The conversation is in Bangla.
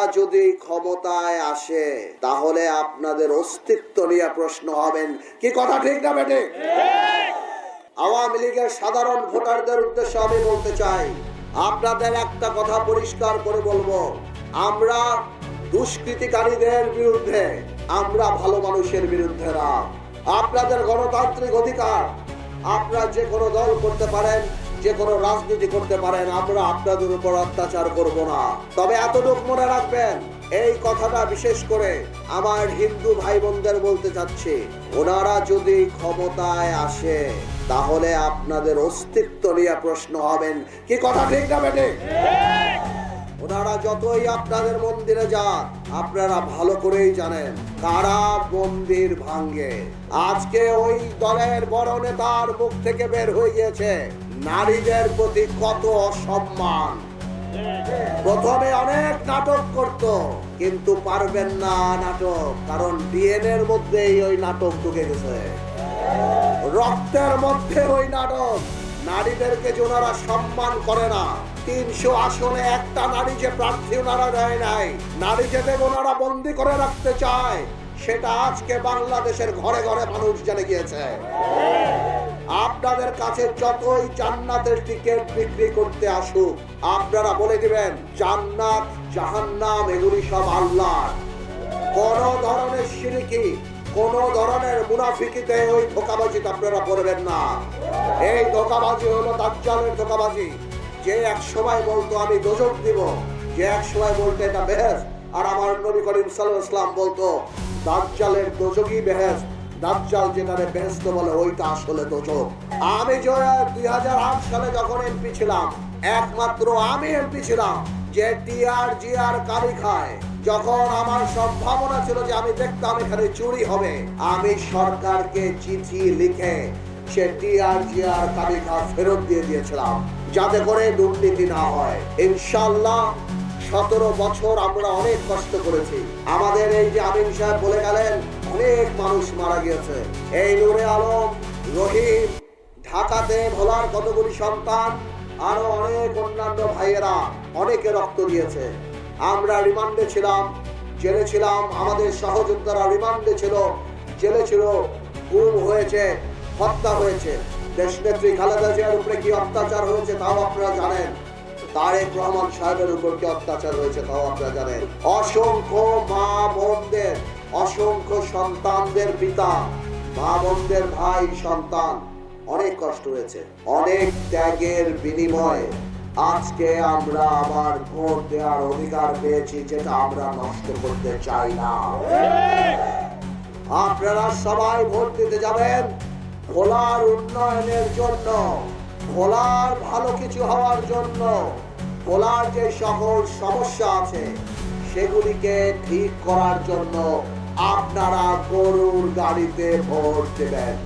ওনারা যদি ক্ষমতায় আসে, তাহলে আপনাদের অস্তিত্ব নিয়ে প্রশ্ন হবেন। কি কথা ঠিক না বেটে আওয়ামী লীগের সাধারণ ভোটারদের উদ্দেশ্যে আমি বলতে চাই, আপনাদের একটা কথা পরিষ্কার করে বলব। আমরা দুষ্কৃতিকারীদের বিরুদ্ধে, আমরা ভালো মানুষের বিরুদ্ধে না। আপনাদের গণতান্ত্রিক অধিকার, আপনারা যে কোনো দল করতে পারেন যে কোনো রাজনীতি করতে পারেন, আমরা আপনাদের উপর অত্যাচার করব না। তবে এতটুকু মনে রাখবেন, এই কথাটা বিশেষ করে আমার হিন্দু ভাই বোনদের বলতে চাচ্ছি। ওনারা যদি ক্ষমতায় আসে, তাহলে আপনাদের অস্তিত্ব নিয়ে প্রশ্ন হবেন। কি কথা, ঠিক না বেটে ওনারা যতই আপনাদের মন্দিরে যান আপনারা ভালো করেই জানেন কারা মন্দির ভাঙ্গে আজকে ওই দলের বড় নেতার মুখ থেকে বের হয়ে গিয়েছে। নারীদের প্রতি কত অসম্মান। প্রথমে অনেক নাটক করত, কিন্তু পারবেন না নাটক, কারণ ডিএনএর মধ্যেই ওই নাটক ঢুকে গেছে। রক্তের মধ্যে ওই নাটক, নারীদেরকে ওনারা সম্মান করে না। তিনশো আসনে একটা নারী যে প্রার্থী ওনারা দেয় নাই, নারী যেদের ওনারা বন্দি করে রাখতে চায়, সেটা আজকে বাংলাদেশের ঘরে ঘরে মানুষ জেনে গিয়েছে। আপনাদের কাছে যতই জান্নাতের টিকিট বিক্রি করতে আসুক, আপনারা বলে দিবেন, জান্নাত, জাহান্নাম, এগুলি সব আল্লাহ কোন ধরনের সিরিকি, কোন ধরনের মুনাফিকিতে ওই ধোকাবাজিতে আপনারা করবেন না। এই ধোকাবাজি হলো দাজ্জালের ধোকাবাজি। যে এক সময় বলতো, আমি দোজক দিব। যে এক সময় বলতো, এটা বেহেস আর আমার নবী করিম সাল্লাল্লাহু আলাইহি সাল্লাম বলতো, দাজ্জালের দোজকই বেহেস দাজ্জাল যেখানে বেহেস্ত বলে, ওইটা আসলে দোজক আমি দুই হাজার আট সালে যখন এমপি ছিলাম, একমাত্র আমি এমপি ছিলাম, যে টিআর জিআর কালি খায়। যখন আমার সম্ভাবনা ছিল যে আমি দেখতাম এখানে চুরি হবে, আমি সরকারকে চিঠি লিখে সে টিআর জিআর তালিকা ফেরত দিয়ে দিয়েছিলাম, যাতে করে দুর্নীতি না হয়। ইনশাল্লাহ সতেরো বছর আমরা অনেক কষ্ট করেছি। আমাদের এই যে আমিন সাহেব বলে গেলেন অনেক মানুষ মারা গিয়েছে। এই নুরে আলম, রহিম, ঢাকাতে ভোলার কতগুলি সন্তান, আরও অনেক অন্যান্য ভাইয়েরা অনেকে রক্ত দিয়েছে। আমরা রিমান্ডে ছিলাম, জেলে ছিলাম, আমাদের সহযোদ্ধারা রিমান্ডে ছিল, জেলে ছিল গুম হয়েছে, হত্যা হয়েছে। দেশ দেশনেত্রী খালেদা জিয়ার উপরে কি অত্যাচার হয়েছে তাও আপনারা জানেন। তারেক রহমান সাহেবের উপর কি অত্যাচার হয়েছে তাও আপনারা জানেন। অসংখ্য মা বোনদের অসংখ্য সন্তানদের পিতা মা বোনদের ভাই, সন্তান। অনেক কষ্ট হয়েছে। অনেক ত্যাগের বিনিময়ে আজকে আমরা আবার ভোট দেওয়ার অধিকার পেয়েছি, যেটা আমরা নষ্ট করতে চাই না। আপনারা সবাই ভোট দিতে যাবেন ভোলার উন্নয়নের জন্য, ভোলার ভালো কিছু হওয়ার জন্য। ভোলার যে সকল সমস্যা আছে, সেগুলিকে ঠিক করার জন্য আপনারা গরুর গাড়িতে ভোট দেবেন।